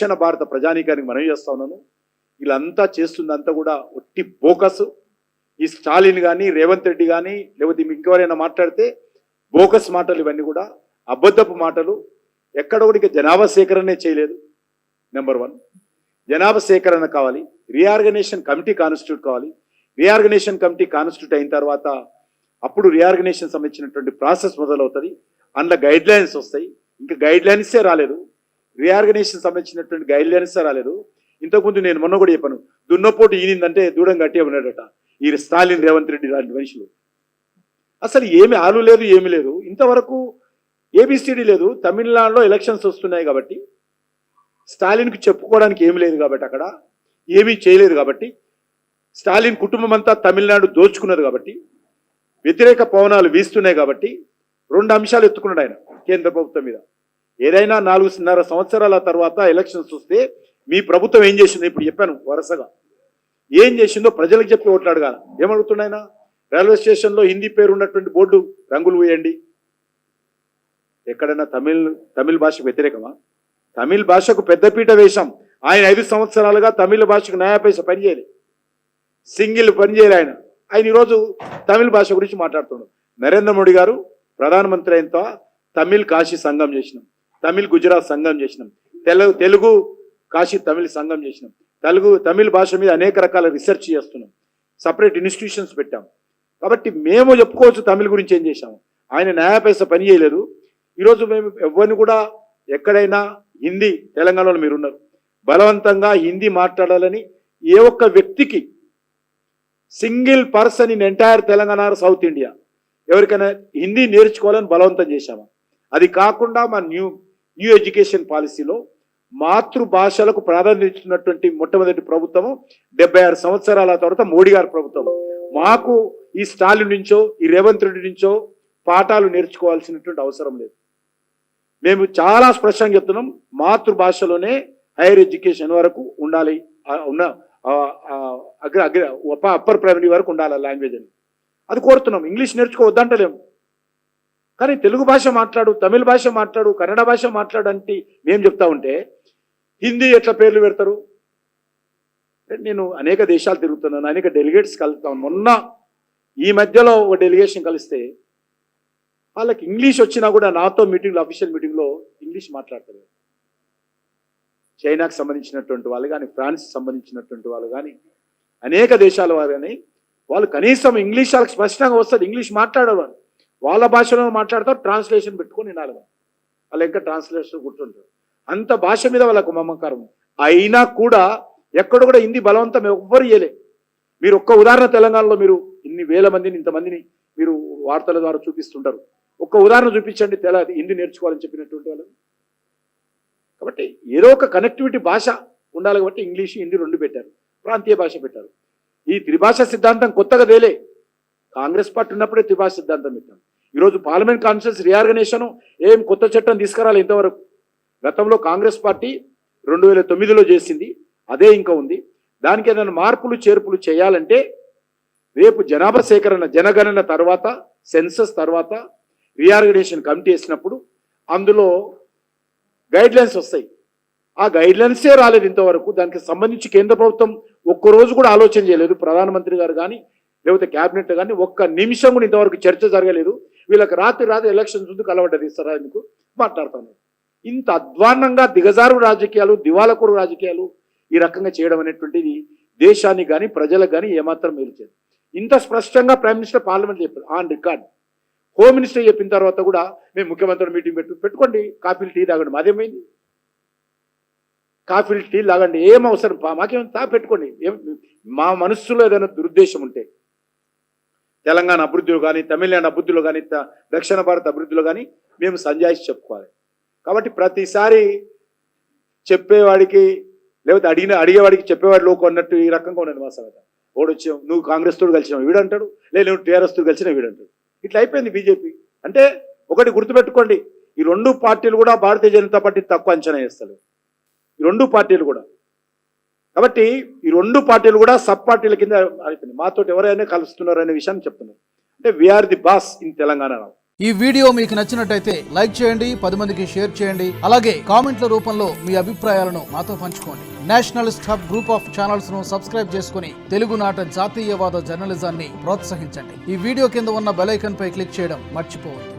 దక్షిణ భారత ప్రజానీకానికి మనవి చేస్తా ఉన్నాను. వీళ్ళంతా చేస్తుందంతా కూడా ఒట్టి బోకస్. ఈ స్టాలిన్ కానీ రేవంత్ రెడ్డి కానీ లేకపోతే ఇంకెవరైనా మాట్లాడితే బోకస్ మాటలు ఇవన్నీ కూడా అబద్ధపు మాటలు. ఎక్కడ కూడా ఇక జనాభా సేకరణే చేయలేదు. నెంబర్ వన్ జనాభా సేకరణ కావాలి. రీఆర్గనైజేషన్ కమిటీ కాన్స్టిట్యూట్ కావాలి. రీఆర్గనైజేషన్ కమిటీ కాన్స్టిట్యూట్ అయిన తర్వాత అప్పుడు రీఆర్గనైజేషన్ సంబంధించినటువంటి ప్రాసెస్ మొదలవుతుంది. అందులో గైడ్ లైన్స్ వస్తాయి. ఇంకా గైడ్ లైన్సే రాలేదు. రీఆర్గనైజేషన్ సంబంధించినటువంటి గైడ్ లైన్స్ రాలేదు. ఇంతకుముందు నేను మొన్న కూడా చెప్పాను దున్నపోటు ఈనిందంటే దూడం గట్టిగా ఉన్నాడట. ఈ స్టాలిన్ రేవంత్ రెడ్డి లాంటి మనుషులు. అసలు ఏమి ఆలు లేదు ఏమి లేదు. ఇంతవరకు ఏబిసిడి లేదు. తమిళనాడులో ఎలక్షన్స్ వస్తున్నాయి కాబట్టి స్టాలిన్కి చెప్పుకోవడానికి ఏమి లేదు కాబట్టి అక్కడ ఏమీ చేయలేదు కాబట్టి స్టాలిన్ కుటుంబం అంతా తమిళనాడు దోచుకున్నది కాబట్టి వ్యతిరేక పవనాలు వీస్తున్నాయి కాబట్టి రెండు అంశాలు ఎత్తుకున్నాడు ఆయన కేంద్ర ప్రభుత్వం మీద. ఏదైనా నాలుగున్నర సంవత్సరాల తర్వాత ఎలక్షన్స్ వస్తే మీ ప్రభుత్వం ఏం చేసిందో ఇప్పుడు చెప్పాను వరుసగా. ఏం చేసిందో ప్రజలకు చెప్పి ఓట్లు అడగాల ఏమడుగుతున్నాడు రైల్వే స్టేషన్లో హిందీ పేరు ఉన్నటువంటి బోర్డు రంగులు వేయండి. ఎక్కడైనా తమిళ్ తమిళ్ భాషకు వ్యతిరేకమా? తమిళ్ భాషకు పెద్దపీట వేశాం. ఆయన ఐదు సంవత్సరాలుగా తమిళ భాషకు న్యాయపైస పనిచేయాలి. సింగిల్ పనిచేయలే ఆయన. ఆయన ఈరోజు తమిళ భాష గురించి మాట్లాడుతున్నాడు. నరేంద్ర మోడీ గారు ప్రధానమంత్రి అయిన తమిళ్ కాశీ సంఘం చేసినాం. తమిళ్ గుజరాత్ సంఘం చేసినాం. తెలుగు తెలుగు కాశీ తమిళ్ సంఘం చేసినాం. తెలుగు తమిళ్ భాష మీద అనేక రకాల రీసెర్చ్ చేస్తున్నాం. సపరేట్ ఇన్స్టిట్యూషన్స్ పెట్టాం. కాబట్టి మేము చెప్పుకోవచ్చు తమిళ్ గురించి ఏం చేశాము. ఆయన న్యాయపైస పని చేయలేదు. ఈరోజు మేము ఎవరిని కూడా ఎక్కడైనా హిందీ తెలంగాణలో మీరున్నారు బలవంతంగా హిందీ మాట్లాడాలని ఏ ఒక్క వ్యక్తికి single person in entire Telangana south India. ఎవరికైనా హిందీ నేర్చుకోవాలని బలవంతం చేశామా. అది కాకుండా మా న్యూ న్యూ ఎడ్యుకేషన్ పాలసీలో మాతృభాషలకు ప్రాధాన్యత ఇస్తున్నటువంటి మొట్టమొదటి ప్రభుత్వము డెబ్బై ఆరు సంవత్సరాల తర్వాత మోడీ గారి ప్రభుత్వం. మాకు ఈ స్టాలిన్ నుంచో ఈ రేవంత్ రెడ్డి నుంచో పాఠాలు నేర్చుకోవాల్సినటువంటి అవసరం లేదు. మేము చాలా స్పష్టంగా చెప్తున్నాం మాతృభాషలోనే హైయర్ ఎడ్యుకేషన్ వరకు ఉండాలి. ఉన్న అగ్ర అగ్ర అప్పర్ ప్రైమరీ వరకు ఉండాలి లాంగ్వేజ్ అని. అది కోరుతున్నాం. ఇంగ్లీష్ నేర్చుకోవద్దంటలేము కానీ తెలుగు భాష మాట్లాడు తమిళ భాష మాట్లాడు కన్నడ భాష మాట్లాడు అంటే మేము చెప్తా ఉంటే హిందీ ఎట్లా పేర్లు పెడతారు? నేను అనేక దేశాలు తిరుగుతున్నాను అనేక డెలిగేట్స్ కలుస్తాను మొన్న ఈ మధ్యలో ఒక డెలిగేషన్ కలిస్తే వాళ్ళకి ఇంగ్లీష్ వచ్చినా కూడా నాతో మీటింగ్లో అఫీషియల్ మీటింగ్లో ఇంగ్లీష్ మాట్లాడతారు. చైనాకు సంబంధించినటువంటి వాళ్ళు కానీ ఫ్రాన్స్ సంబంధించినటువంటి వాళ్ళు కానీ అనేక దేశాల వారు కానీ వాళ్ళు కనీసం ఇంగ్లీష్ వాళ్ళకి స్పష్టంగా వస్తుంది ఇంగ్లీష్ మాట్లాడేవారు. వాళ్ళ భాషలో మాట్లాడతారు ట్రాన్స్లేషన్ పెట్టుకొని వినాలి వాళ్ళు. ఇంకా ట్రాన్స్లేషన్ గుర్తుంటారు అంత భాష మీద వాళ్ళకు మమకారం అయినా కూడా ఎక్కడ కూడా హిందీ బలవంతం ఎవ్వరు ఇయ్యలే మీరు ఒక్క ఉదాహరణ తెలంగాణలో మీరు ఇన్ని వేల మందిని ఇంతమందిని మీరు వార్తల ద్వారా చూపిస్తుంటారు. ఒక్క ఉదాహరణ చూపించండి తెల హిందీ నేర్చుకోవాలని చెప్పినటువంటి వాళ్ళు. కాబట్టి ఏదో ఒక కనెక్టివిటీ భాష ఉండాలి కాబట్టి ఇంగ్లీష్ హిందీ రెండు పెట్టారు. ప్రాంతీయ భాష పెట్టారు. ఈ త్రిభాష సిద్ధాంతం కొత్తగా వేలే కాంగ్రెస్ పార్టీ ఉన్నప్పుడే త్రిభాష సిద్ధాంతం పెట్టాం. ఈరోజు పార్లమెంట్ కాన్ఫరెన్స్ రీఆర్గనైజేషన్ ఏం కొత్త చట్టం తీసుకురాలి ఇంతవరకు. గతంలో కాంగ్రెస్ పార్టీ రెండు వేల తొమ్మిదిలో చేసింది అదే ఇంకా ఉంది. దానికి ఏదైనా మార్పులు చేర్పులు చేయాలంటే రేపు జనాభా సేకరణ జనగణన తర్వాత సెన్సస్ తర్వాత రీఆర్గనైజేషన్ కమిటీ వేసినప్పుడు అందులో గైడ్ లైన్స్ వస్తాయి. ఆ గైడ్ లైన్సే రాలేదు ఇంతవరకు. దానికి సంబంధించి కేంద్ర ప్రభుత్వం ఒక్క రోజు కూడా ఆలోచన చేయలేదు. ప్రధానమంత్రి గారు కానీ లేకపోతే క్యాబినెట్ కానీ ఒక్క నిమిషం కూడా ఇంతవరకు చర్చ జరగలేదు. వీళ్ళకి రాత్రి రాత్రి ఎలక్షన్స్ ఉంది కలవడ్డది ఇస్తారా ఎందుకు? మాట్లాడుతాను ఇంత అధ్వాన్నంగా దిగజారు రాజకీయాలు దివాలకూరు రాజకీయాలు ఈ రకంగా చేయడం అనేటువంటిది దేశానికి కానీ ప్రజలకు కానీ ఏమాత్రం మేలు ఇంత స్పష్టంగా ప్రైమ్ మినిస్టర్ పార్లమెంట్ చెప్పారు ఆన్ రికార్డ్. హోమ్ మినిస్టర్ చెప్పిన తర్వాత కూడా మేము ముఖ్యమంత్రి మీటింగ్ పెట్టు పెట్టుకోండి కాఫీలు టీ తాగండి మాదేమైంది కాఫీలు టీ తాగండి ఏం అవసరం? పా- మాకేం తా పెట్టుకోండి. ఏం మా మనస్సులో ఏదైనా దురుద్దేశం ఉంటే తెలంగాణ అభివృద్ధిలో కానీ తమిళనాడు అభివృద్ధిలో కానీ దక్షిణ భారత అభివృద్ధిలో కానీ మేము సంజాయిషి చెప్పుకోవాలి. కాబట్టి ప్రతిసారి చెప్పేవాడికి లేకపోతే అడిగిన అడిగేవాడికి చెప్పేవాడి లోకం అన్నట్టు ఈ రకంగా ఉన్నది మా సంగతి. ఓడు వచ్చి నువ్వు కాంగ్రెస్ తోడు కలిసినావు వీడు లేదు నువ్వు టీఆర్ఎస్ తోడు కలిసిన వీడంటాడు. ఇట్లా అయిపోయింది బీజేపీ. అంటే ఒకటి గుర్తుపెట్టుకోండి ఈ రెండు పార్టీలు కూడా భారతీయ జనతా పార్టీ తక్కువ అంచనా వేస్తారు ఈ రెండు పార్టీలు కూడా. కాబట్టి ఈ రెండు పార్టీలు కూడా సబ్ పార్టీల కింద అయిపోయింది మాతో ఎవరైనా కలుస్తున్నారు అనే విషయాన్ని చెప్తున్నారు అంటే we are the boss in Telangana ఈ వీడియో మీకు నచ్చినట్టయితే లైక్ చేయండి పది మందికి షేర్ చేయండి. అలాగే కామెంట్ల రూపంలో మీ అభిప్రాయాలను మాతో పంచుకోండి. నేషనలిస్ట్ హబ్ గ్రూప్ ఆఫ్ ఛానల్స్ను సబ్స్క్రైబ్ చేసుకుని తెలుగునాట జాతీయవాద జర్నలిజాన్ని ప్రోత్సహించండి. ఈ వీడియో కింద ఉన్న బెలైకన్ పై క్లిక్ చేయడం మర్చిపోవద్దు.